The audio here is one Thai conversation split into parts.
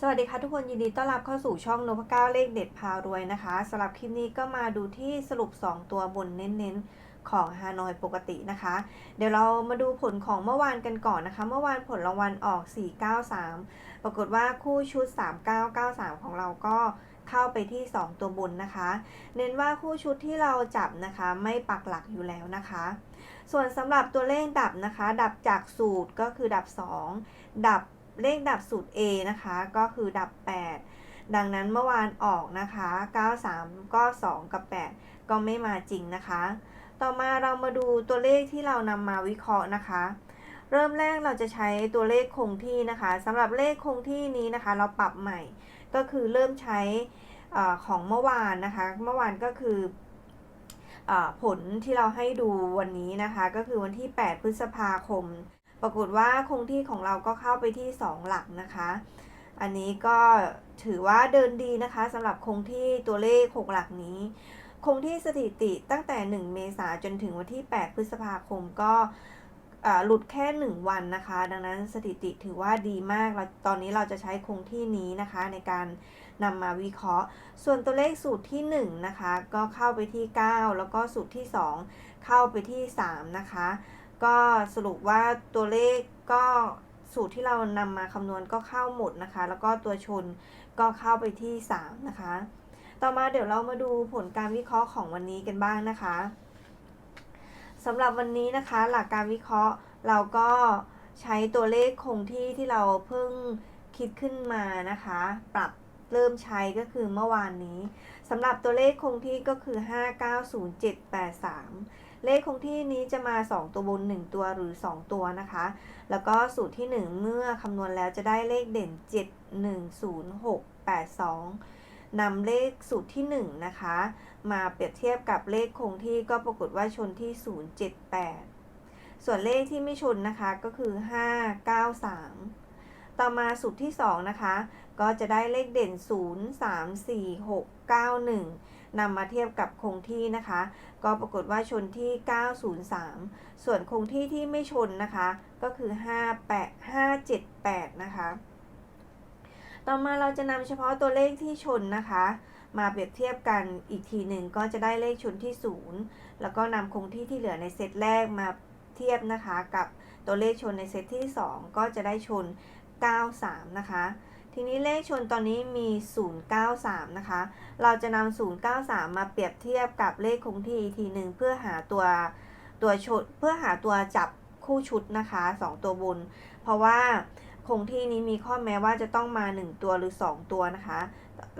สวัสดีค่ะทุกคนยินดีต้อนรับเข้าสู่ช่องนพเก้าเลขเด็ดพารวยนะคะสำหรับคลิปนี้ก็มาดูที่สรุป 2 ตัวบนเน้นๆของฮานอยปกตินะคะ เดี๋ยวเรามาดูผลของเมื่อวานกันก่อนนะคะ เมื่อวานผลรางวัลออก 493 ปรากฏว่าคู่ชุด 3993 ของเราก็เข้าไปที่ 2 ตัวบนนะคะ เน้นว่าคู่ชุดที่เราจับนะคะไม่ปักหลักอยู่แล้วนะคะ ส่วนสำหรับตัวเลขดับนะคะ ดับจากสูตรก็คือดับ 2 ดับ เลขดับสูตร A นะคะ ก็คือดับ 8 ดังนั้นเมื่อวานออกนะคะ 93 ก็ 2 กับ 8 ก็ไม่มาจริงนะคะ ต่อมาเรามาดูตัวเลขที่เรานำมาวิเคราะห์นะคะ เริ่มแรกเราจะใช้ตัวเลขคงที่นะคะสำหรับเลขคงที่นี้นะคะ เราปรับใหม่ ก็คือเริ่มใช้ของเมื่อวานนะคะ เมื่อวานก็คืออผลที่เราให้ดูวันนี้นะคะ ก็คือวันที่ 8 พฤษภาคม รากฏว่าคงที่ของเราก็เข้าไปที่ 2 หลักนะคะ อันนี้ก็ถือว่าเดินดีนะคะสำหรับคงที่ตัวเลข 6 หลักนี้ คงที่สถิติตั้งแต่ 1 เมษาจนถึงวันที่ 8 พฤษภาคมก็หลุดแค่ 1 วันนะคะ ดังนั้นสถิติถือว่าดีมากเราตอนนี้เราจะใช้คงที่นี้นะคะ ในการนำมาวิเคราะห์ ส่วนตัวเลขสูตรที่ 1 นะคะ ก็เข้าไปที่ 9 แล้วก็สูตรที่ 2 เข้าไปที่ 3 นะคะ ก็สรุปว่าตัวเลขก็สูตรที่เรานำมาคำนวณก็เข้าหมดนะคะ แล้วก็ตัวชนก็เข้าไปที่ 3 นะคะ ต่อมาเดี๋ยวเรามาดูผลการวิเคราะห์ของวันนี้กันบ้างนะคะสำหรับวันนี้นะคะ หลักการวิเคราะห์เราก็ใช้ตัวเลขคงที่ที่เราเพิ่งคิดขึ้นมานะคะ ปรับเริ่มใช้ก็คือเมื่อวานนี้สำหรับตัวเลขคงที่ก็คือ 590783 เลขคงที่นี้จะมา 2 ตัวบน 1 ตัวหรือ 2 ตัวนะคะ แล้วก็สูตรที่ 1 เมื่อคำนวณแล้วจะได้เลขเด่น 710682นำเลขสูตรที่ 1 นะคะ มาเปรียบเทียบกับเลขคงที่ก็ปรากฏว่าชนที่ 078 ส่วนเลขที่ไม่ชนนะคะก็คือ 593 ต่อมาสูตรที่ 2 นะคะ ก็จะได้เลขเด่น 0 3 4 6 9 1 นำมาเทียบกับคงที่นะคะ ก็ปรากฏว่าชนที่ 903 ส่วนคงที่ที่ไม่ชนนะคะ ก็คือ 58 578 นะคะ ต่อมาเราจะนำเฉพาะตัวเลขที่ชนนะคะ มาเปรียบเทียบกันอีกทีหนึ่งก็จะได้เลขชนที่ 0 แล้วก็นำคงที่ที่เหลือในเซตแรกมาเทียบนะคะ กับตัวเลขชนในเซตที่ 2 ก็จะได้ชน 93 นะคะ ทีนี้เลขชนตอนนี้มี 093 นะคะ เราจะนำ093 มาเปรียบเทียบกับเลขคงที่อีกทีหนึ่งเพื่อหาตัวตัวชนเพื่อหาตัวจับคู่ชุดนะคะ 2 ตัวบน เพราะว่าคงที่นี้มีข้อแม้ว่าจะต้องมา 1 ตัวหรือ 2 ตัวนะคะ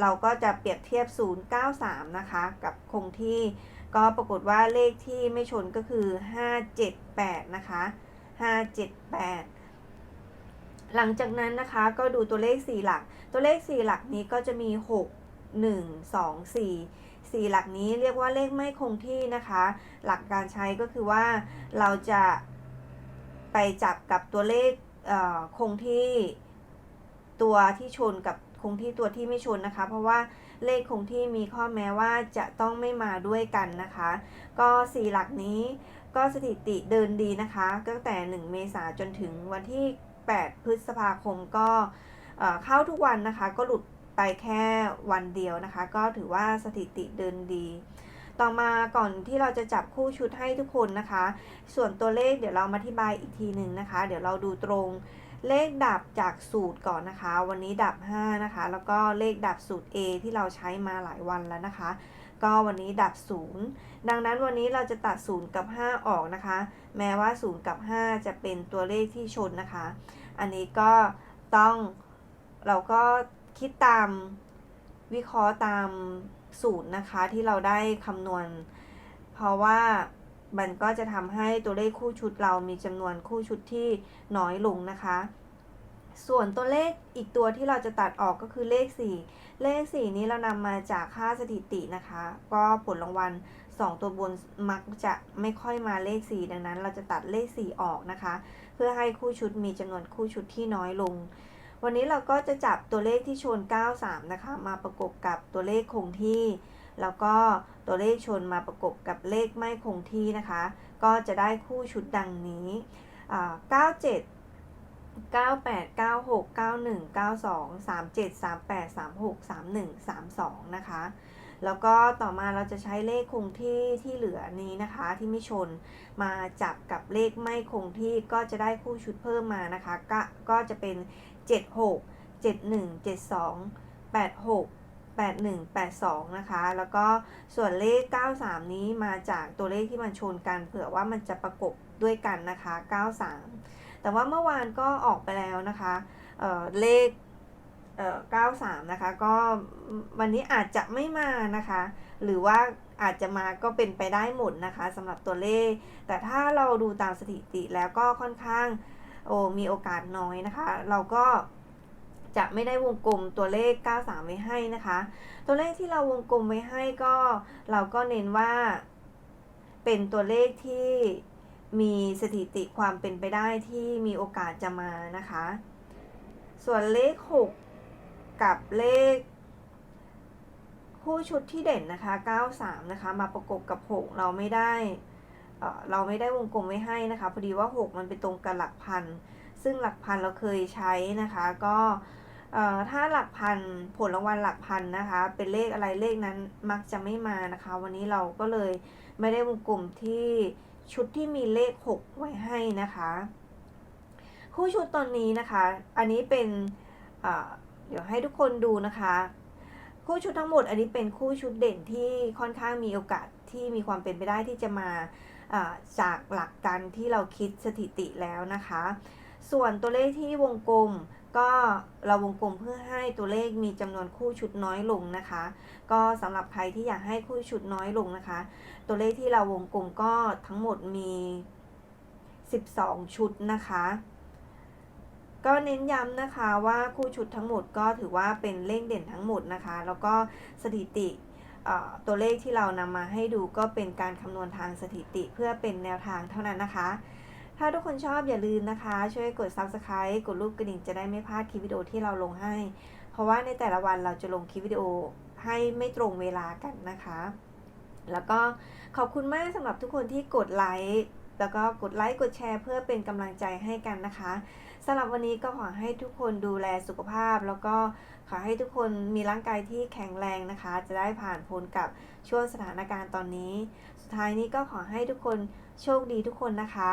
เราก็จะเปรียบเทียบ 093 นะคะ กับคงที่ ก็ปรากฏว่าเลขที่ไม่ชนก็คือ 578 นะคะ 578 หลังจากนั้นนะคะก็ดูตัวเลข 4 หลัก ตัวเลข 4 หลักนี้ก็จะมี 6 1 2 4 4 หลักนี้เรียกว่าเลขไม่คงที่นะคะ หลักการใช้ก็คือว่าเราจะไปจับกับตัวเลขเอ่อคงที่ตัวที่ชนกับคงที่ตัวที่ไม่ชนนะคะ เพราะว่าเลขคงที่มีข้อแม้ว่าจะต้องไม่มาด้วยกันนะคะ ก็ 4 หลักนี้ก็สถิติเดินดีนะคะ ตั้งแต่ 1 เมษาจนถึงวันที่ 8 พฤษภาคมก็เข้าทุกวันนะคะ ก็หลุดไปแค่วันเดียวนะคะ ก็ถือว่าสถิติเดินดี ต่อมาก่อนที่เราจะจับคู่ชุดให้ทุกคนนะคะ ส่วนตัวเลขเดี๋ยวเรามาอธิบายอีกทีหนึ่งนะคะ เดี๋ยวเราดูตรงเลขดับจากสูตรก่อนนะคะ วันนี้ดับ 5 นะคะ แล้วก็เลขดับสูตร A ที่เราใช้มาหลายวันแล้วนะคะ ก็วันนี้ดับ0ดังนั้นวันนี้เราจะตัด0กับ 5 ออกนะคะ แม้ว่า0กับ 5 จะเป็นตัวเลขที่ชนนะคะ อันนี้ก็ต้องเราก็คิดตามวิเคราะห์ตามสูตรนะคะที่เราได้คำนวณ เพราะว่ามันก็จะทำให้ตัวเลขคู่ชุดเรามีจำนวนคู่ชุดที่น้อยลงนะคะ ส่วนตัวเลขอีกตัวที่เราจะตัดออกก็คือเลข 4 เลข 4 นี้เรานำมาจากค่าสถิตินะคะ ก็ผลรางวัล 2 ตัวบนมักจะไม่ค่อยมาเลข 4 ดังนั้น เราจะตัดเลข 4 ออกนะคะ เพื่อให้คู่ชุดมีจำนวนคู่ชุดที่น้อยลง วันนี้เราก็จะจับตัวเลขที่ชน 93 นะคะ มาประกบกับตัวเลขคงที่ แล้วก็ตัวเลขชนมาประกบกับเลขไม่คงที่นะคะ ก็จะได้คู่ชุดดังนี้อ่า97 989691923738363132 นะคะ แล้วก็ต่อมาเราจะใช้เลขคงที่ที่เหลือนี้นะคะที่ไม่ชนมาจับกับเลขไม่คงที่ก็จะได้คู่ชุดเพิ่มมานะคะ ก็ก็จะเป็น 76 71 72 86 81 82 นะคะ แล้วก็ส่วนเลข 93 นี้มาจากตัวเลขที่มันชนกัน เผื่อว่ามันจะประกบด้วยกันนะคะ 93 แต่ว่าเมื่อวานก็ออกไปแล้วนะคะเเลขเ93นะคะ ก็วันนี้อาจจะไม่มานะคะ หรือว่าอาจจะมาก็เป็นไปได้หมดนะคะสำหรับตัวเลข แต่ถ้าเราดูตามสถิติแล้วก็ค่อนข้างโอ้มีโอกาสน้อยนะคะ เราก็จะไม่ได้วงกลมตัวเลข 93 ไว้ให้นะคะ ตัวเลขที่เราวงกลมไว้ให้ก็เราก็เน้นว่าเป็นตัวเลขที่ มีสถิติความเป็นไปได้ที่มีโอกาสจะมานะคะ ส่วนเลข 6 กับเลข คู่ชุดที่เด่นนะคะ 93 นะคะ มาประกบกับ 6 เราไม่ได้เราไม่ได้วงกลมไว้ให้นะคะพอดีว่า 6 มันไปตรงกับหลักพัน ซึ่งหลักพันเราเคยใช้นะคะ ก็ถ้าหลักพันผลรางวัลหลักพันนะคะ เป็นเลขอะไรเลขนั้นมักจะไม่มานะคะ วันนี้เราก็เลยไม่ได้วงกลมที่ ชุดที่มีเลข 6 ไว้ให้นะคะ คู่ชุดตอนนี้นะคะ อันนี้เป็นเดี๋ยวให้ทุกคนดูนะคะ คู่ชุดทั้งหมดอันนี้เป็นคู่ชุดเด่นที่ค่อนข้างมีโอกาสที่มีความเป็นไปได้ที่จะมาอ่าจากหลักการที่เราคิดสถิติแล้วนะคะ ส่วนตัวเลขที่วงกลม ก็เราวงกลมเพื่อให้ตัวเลขมีจำนวนคู่ชุดน้อยลงนะคะ ก็สำหรับใครที่อยากให้คู่ชุดน้อยลงนะคะ ตัวเลขที่เราวงกลมก็ทั้งหมดมี 12 ชุดนะคะ ก็เน้นย้ำนะคะว่าคู่ชุดทั้งหมดก็ถือว่าเป็นเลขเด่นทั้งหมดนะคะ แล้วก็สถิติตัวเลขที่เรานำมาให้ดูก็เป็นการคำนวณทางสถิติเพื่อเป็นแนวทางเท่านั้นนะคะ ถ้าทุกคนชอบอย่าลืมนะคะ ช่วยกด subscribe กดรูปกระดิ่งจะได้ไม่พลาดคลิปวิดีโอที่เราลงให้ เพราะว่าในแต่ละวันเราจะลงคลิปวิดีโอให้ไม่ตรงเวลากันนะคะ แล้วก็ขอบคุณมากสำหรับทุกคนที่กดไลค์แล้วก็กดไลค์กดแชร์เพื่อเป็นกำลังใจให้กันนะคะสำหรับวันนี้ก็ขอให้ทุกคนดูแลสุขภาพ แล้วก็ขอให้ทุกคนมีร่างกายที่แข็งแรงนะคะ จะได้ผ่านพ้นกับช่วงสถานการณ์ตอนนี้ สุดท้ายนี้ก็ขอให้ทุกคนโชคดีทุกคนนะคะ